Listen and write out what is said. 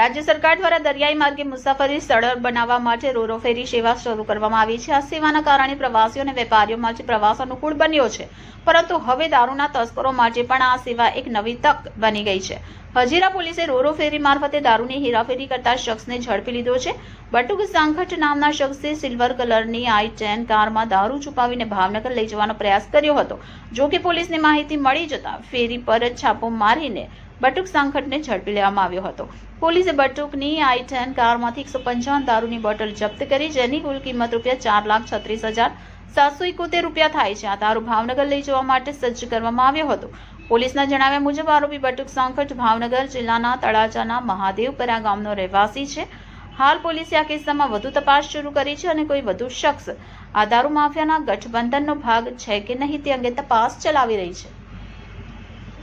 રાજ્ય સરકાર દ્વારા દરિયાઈ માર્ગે મુસાફરી સરળ બનાવવા માટે રોરો ફેરી સેવા શરૂ કરવામાં આવી છે. આ સેવાના કારણે પ્રવાસીઓ અને વેપારીઓ માટે પ્રવાસ અનુકૂળ બન્યો છે. પરંતુ હવે દારૂના તસ્કરો માટે પણ આ સેવા એક નવી તક બની ગઈ છે. હજીરા પોલીસે રોરો ફેરી મારફતે દારૂની હેરાફેરી કરતા શખ્સને ઝડપી લીધો છે. બટુક સાંખટ નામના શખ્સે સિલ્વર કલરની આઈ ટેન કારમાં દારૂ છુપાવીને ભાવનગર લઈ જવાનો પ્રયાસ કર્યો હતો. જો કે પોલીસને માહિતી મળી જતા ફેરી પર જ છાપો મારીને બટુક સાંખટને ઝડપી લેવામાં આવ્યો હતો. પોલીસે બટુકની આઈ ટેન કારમાંથી એકસો પંચાવન દારૂની બોટલ જપ્ત કરી, જેની કુલ કિંમત રૂપિયા ચાર લાખ છત્રીસ હજાર સાતસો એકોતેર રૂપિયા થાય છે. આ દારૂ ભાવનગર લઈ જવા માટે સજ્જ કરવામાં આવ્યો હતો. પોલીસના જણાવ્યા મુજબ, આરોપી બટુક સાંખટ ભાવનગર જિલ્લાના તળાજાના મહાદેવપરા ગામનો રહેવાસી છે. હાલ પોલીસે આ કિસ્સામાં વધુ તપાસ શરૂ કરી છે અને કોઈ વધુ શખ્સ આ દારૂ માફિયાના ગઠબંધનનો ભાગ છે કે નહીં તે અંગે તપાસ ચલાવી રહી છે.